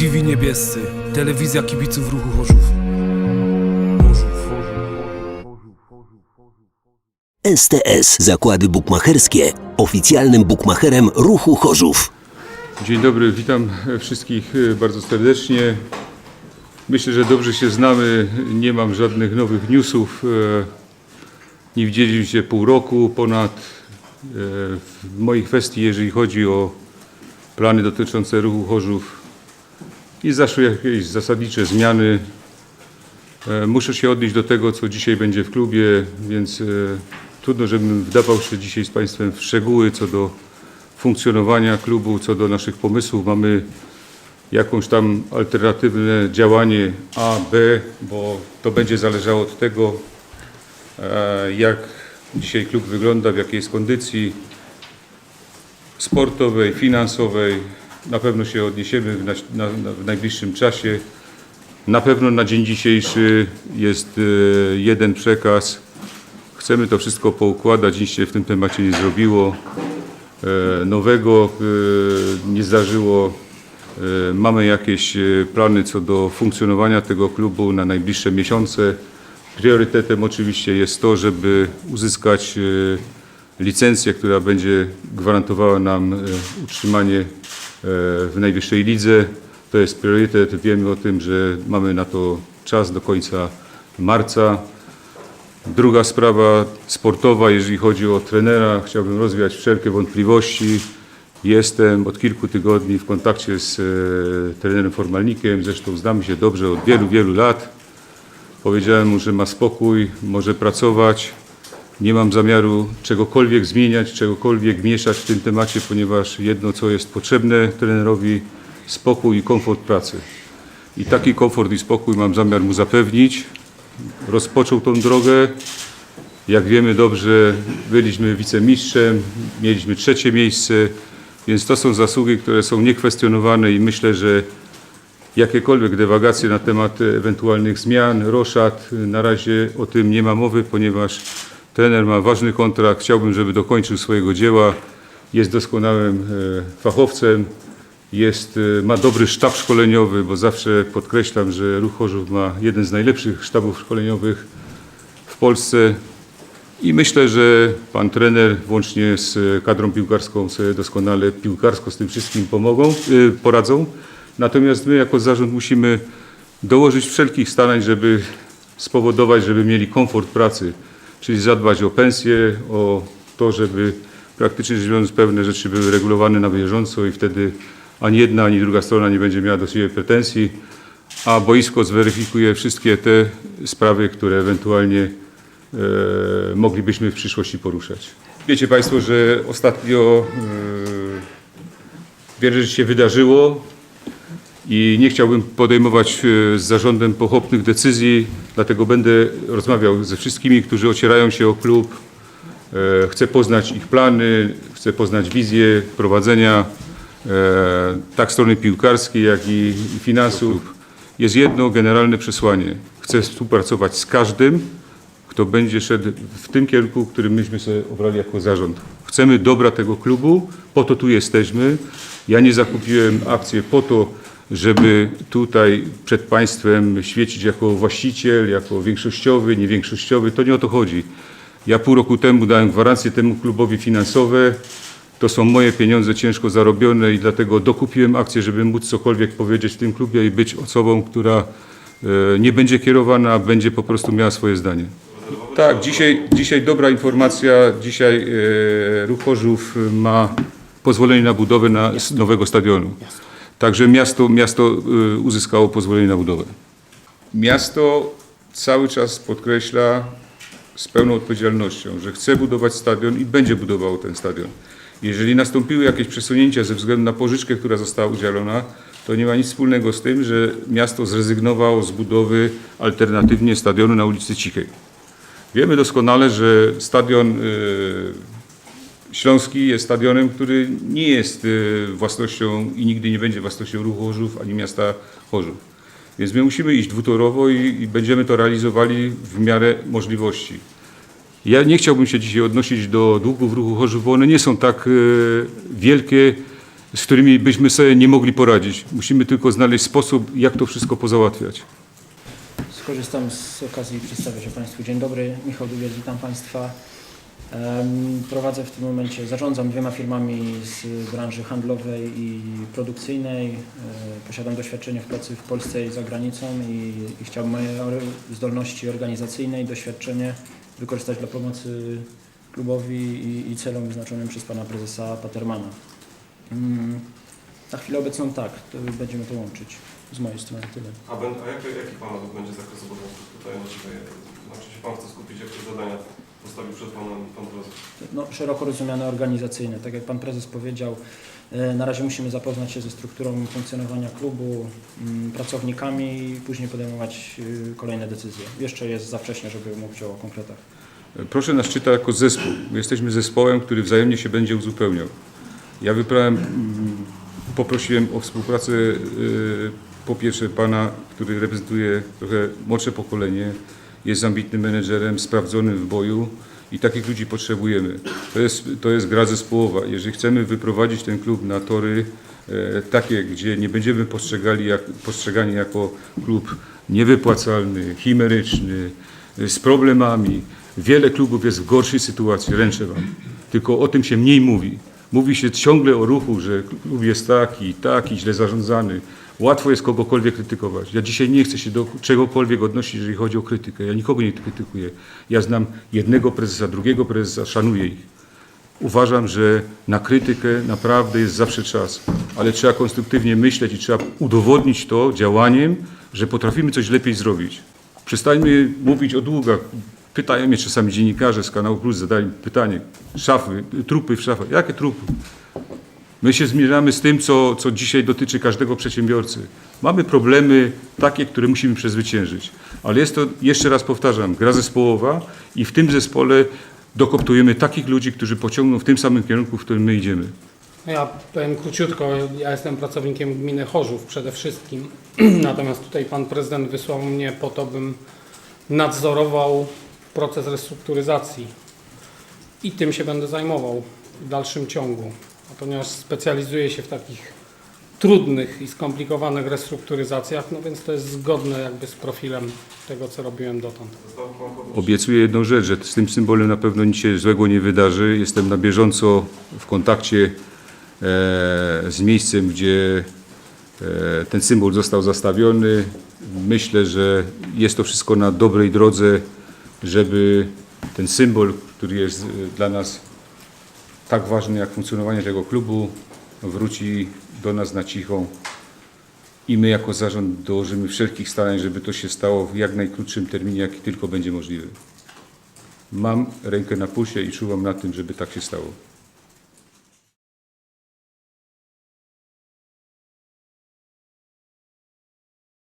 TV Niebiescy, telewizja kibiców ruchu Chorzów. STS Zakłady Bukmacherskie, oficjalnym bukmacherem ruchu Chorzów. Dzień dobry, witam wszystkich bardzo serdecznie. Myślę, że dobrze się znamy, nie mam żadnych nowych newsów. e, Nie widzieliśmy się pół roku ponad. E, W mojej kwestii, jeżeli chodzi o plany dotyczące ruchu Chorzów, i zaszły jakieś zasadnicze zmiany. E, Muszę się odnieść do tego, co dzisiaj będzie w klubie, więc e, trudno, żebym wdawał się dzisiaj z Państwem w szczegóły co do funkcjonowania klubu, co do naszych pomysłów. Mamy jakąś tam alternatywne działanie A, B, bo to będzie zależało od tego, e, jak dzisiaj klub wygląda, w jakiej jest kondycji sportowej, finansowej. Na pewno się odniesiemy w, na, na, w najbliższym czasie. Na pewno na dzień dzisiejszy jest e, jeden przekaz. Chcemy to wszystko poukładać, nic się w tym temacie nie zrobiło e, nowego e, nie zdarzyło. Mamy jakieś plany co do funkcjonowania tego klubu na najbliższe miesiące. Priorytetem oczywiście jest to, żeby uzyskać licencję, która będzie gwarantowała nam utrzymanie w najwyższej lidze. To jest priorytet. Wiemy o tym, że mamy na to czas do końca marca. Druga sprawa sportowa, jeżeli chodzi o trenera, chciałbym rozwiać wszelkie wątpliwości. Jestem od kilku tygodni w kontakcie z e, trenerem Formalnikiem, zresztą znamy się dobrze od wielu, wielu lat. Powiedziałem mu, że ma spokój, może pracować. Nie mam zamiaru czegokolwiek zmieniać, czegokolwiek mieszać w tym temacie, ponieważ jedno, co jest potrzebne trenerowi, spokój i komfort pracy. I taki komfort i spokój mam zamiar mu zapewnić rozpoczął tą drogę. Jak wiemy dobrze, byliśmy wicemistrzem, mieliśmy trzecie miejsce, więc to są zasługi, które są niekwestionowane i myślę, że jakiekolwiek dewagacje na temat ewentualnych zmian, roszad, na razie o tym nie ma mowy, ponieważ trener ma ważny kontrakt, chciałbym, żeby dokończył swojego dzieła, jest doskonałym e, fachowcem, jest, e, ma dobry sztab szkoleniowy, bo zawsze podkreślam, że Ruch Chorzów ma jeden z najlepszych sztabów szkoleniowych w Polsce. I myślę, że pan trener włącznie z kadrą piłkarską sobie doskonale piłkarsko z tym wszystkim pomogą, y, poradzą. Natomiast my jako zarząd musimy dołożyć wszelkich starań, żeby spowodować, żeby mieli komfort pracy, czyli zadbać o pensję, o to, żeby praktycznie rzecz biorąc pewne rzeczy były regulowane na bieżąco i wtedy ani jedna, ani druga strona nie będzie miała do siebie pretensji, a boisko zweryfikuje wszystkie te sprawy, które ewentualnie e, moglibyśmy w przyszłości poruszać. Wiecie Państwo, że ostatnio e, wiele rzeczy się wydarzyło i nie chciałbym podejmować e, z zarządem pochopnych decyzji, dlatego będę rozmawiał ze wszystkimi, którzy ocierają się o klub. E, Chcę poznać ich plany, chcę poznać wizję prowadzenia e, tak strony piłkarskiej, jak i finansów. Jest jedno generalne przesłanie. Chcę współpracować z każdym, kto będzie szedł w tym kierunku, który myśmy sobie obrali jako zarząd. Chcemy dobra tego klubu, po to tu jesteśmy. Ja nie zakupiłem akcji po to, żeby tutaj przed państwem świecić jako właściciel, jako większościowy, niewiększościowy. To nie o to chodzi. Ja pół roku temu dałem gwarancje temu klubowi finansowe. To są moje pieniądze ciężko zarobione i dlatego dokupiłem akcję, żeby móc cokolwiek powiedzieć w tym klubie i być osobą, która e, nie będzie kierowana, a będzie po prostu miała swoje zdanie. Tak, dzisiaj, dzisiaj dobra informacja. Dzisiaj e, Ruch Chorzów ma pozwolenie na budowę na, nowego stadionu. Także miasto, miasto e, uzyskało pozwolenie na budowę. Miasto cały czas podkreśla z pełną odpowiedzialnością, że chce budować stadion i będzie budowało ten stadion. Jeżeli nastąpiły jakieś przesunięcia ze względu na pożyczkę, która została udzielona, to nie ma nic wspólnego z tym, że miasto zrezygnowało z budowy alternatywnie stadionu na ulicy Cichej. Wiemy doskonale, że stadion y, śląski jest stadionem, który nie jest y, własnością i nigdy nie będzie własnością ruchu Chorzów ani miasta Chorzów. Więc my musimy iść dwutorowo i, i będziemy to realizowali w miarę możliwości. Ja nie chciałbym się dzisiaj odnosić do długów ruchu Chorzów, bo one nie są tak y, wielkie z którymi byśmy sobie nie mogli poradzić. Musimy tylko znaleźć sposób, jak to wszystko pozałatwiać. Skorzystam z okazji i przedstawię się Państwu. Dzień dobry, Michał Dubiec, witam Państwa. Prowadzę w tym momencie, zarządzam dwiema firmami z branży handlowej i produkcyjnej. E, Posiadam doświadczenie w pracy w Polsce i za granicą i, i chciałbym moje zdolności organizacyjne i doświadczenie wykorzystać dla pomocy klubowi i, i celom wyznaczonym przez Pana Prezesa Patermana. Na chwilę obecną tak, to będziemy to łączyć z mojej strony tyle. A, ben, a jaki, jaki Pana będzie zakres obowiązków tutaj na Ciebie? Znaczy się Pan chce skupić, jakie zadania postawił przed Panem Pan Prezes? no, szeroko rozumiane organizacyjne. Tak jak Pan Prezes powiedział, e, na razie musimy zapoznać się ze strukturą funkcjonowania klubu, mm, pracownikami i później podejmować y, kolejne decyzje. Jeszcze jest za wcześnie, żeby mówić o konkretach. Proszę nas czytać jako zespół. My jesteśmy zespołem, który wzajemnie się będzie uzupełniał. Ja wybrałem, mm, poprosiłem o współpracę po pierwsze pana, który reprezentuje trochę młodsze pokolenie, jest ambitnym menedżerem, sprawdzonym w boju i takich ludzi potrzebujemy. To jest, to jest gra zespołowa. Jeżeli chcemy wyprowadzić ten klub na tory e, takie, gdzie nie będziemy postrzegali jak, postrzegani jako klub niewypłacalny, chimeryczny, e, z problemami. Wiele klubów jest w gorszej sytuacji, ręczę Wam. Tylko o tym się mniej mówi. Mówi się ciągle o ruchu, że klub jest taki, taki, źle zarządzany. Łatwo jest kogokolwiek krytykować. Ja dzisiaj nie chcę się do czegokolwiek odnosić, jeżeli chodzi o krytykę. Ja nikogo nie krytykuję. Ja znam jednego prezesa, drugiego prezesa, szanuję ich. Uważam, że na krytykę naprawdę jest zawsze czas, ale trzeba konstruktywnie myśleć i trzeba udowodnić to działaniem, że potrafimy coś lepiej zrobić. Przestańmy mówić o długach. Pytają mnie czasami dziennikarze z kanału Plus, zadają pytanie, szafy, trupy w szafach. Jakie trupy? My się zmierzamy z tym, co, co dzisiaj dotyczy każdego przedsiębiorcy. Mamy problemy takie, które musimy przezwyciężyć. Ale jest to, jeszcze raz powtarzam, gra zespołowa i w tym zespole dokoptujemy takich ludzi, którzy pociągną w tym samym kierunku, w którym my idziemy. Ja powiem króciutko, ja jestem pracownikiem gminy Chorzów przede wszystkim, natomiast tutaj pan prezydent wysłał mnie po to, bym nadzorował proces restrukturyzacji i tym się będę zajmował w dalszym ciągu, a ponieważ specjalizuję się w takich trudnych i skomplikowanych restrukturyzacjach, no więc to jest zgodne jakby z profilem tego, co robiłem dotąd. Obiecuję jedną rzecz, że z tym symbolem na pewno nic się złego nie wydarzy. Jestem na bieżąco w kontakcie e, z miejscem, gdzie e, ten symbol został zastawiony. Myślę, że jest to wszystko na dobrej drodze, żeby ten symbol, który jest e, dla nas tak ważny jak funkcjonowanie tego klubu, wróci do nas na cichą i my jako zarząd dołożymy wszelkich starań, żeby to się stało w jak najkrótszym terminie, jaki tylko będzie możliwy. Mam rękę na pulsie i czuwam na tym, żeby tak się stało.